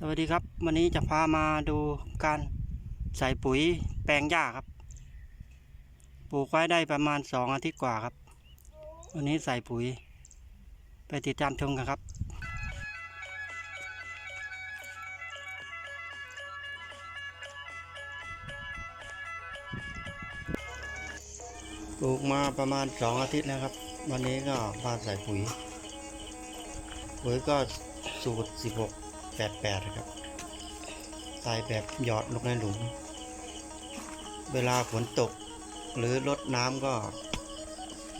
สวัสดีครับ วันนี้จะพามาดูการใส่ปุ๋ยแปลงหญ้าครับ ปลูกไว้ได้ประมาณสองอาทิตย์กว่าครับ วันนี้ใส่ปุ๋ย ไปติดตามชมกันครับปลูกมาประมาณสองอาทิตย์แล้วครับ วันนี้ก็มาใส่ปุ๋ย ปุ๋ยก็สูตร16 88ครับใส่แบบหยอดลงในหลุม เวลาฝนตกหรือลดน้ำก็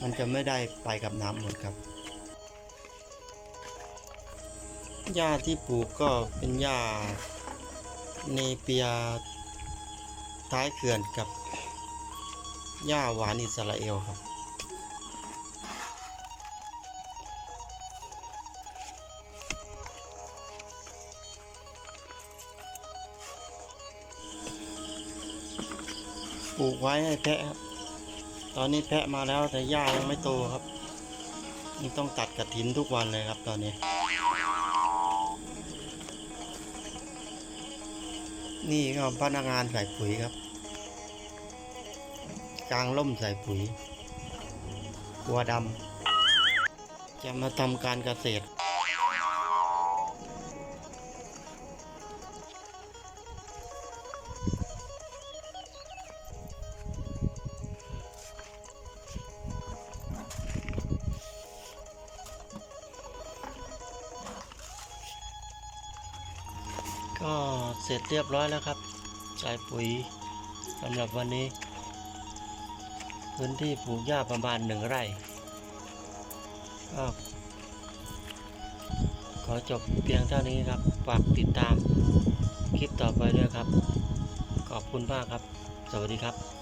มันจะไม่ได้ไปกับน้ำหมดครับ หญ้าที่ปลูกก็เป็นหญ้าเนเปียท้ายเขื่อนกับหญ้าหวานอิสราเอลครับ ปลูกไว้ให้แพะครับ ตอนนี้แพะมาแล้วแต่หญ้ายังไม่โตครับนี่ต้องตัดกระถินทุกวันเลยครับตอนนี้ นี่ก็พนักงานใส่ปุ๋ยครับ กลางล่มใส่ปุ๋ยกัวดำจะมาทำการเกษตร ก็เสร็จเรียบร้อยแล้วครับ ใส่ปุ๋ยสำหรับวันนี้ พื้นที่ปลูกหญ้าประมาณหนึ่งไร่ก็ขอจบเพียงเท่านี้ครับ ฝากติดตามคลิปต่อไปด้วยครับ ขอบคุณมากครับ สวัสดีครับ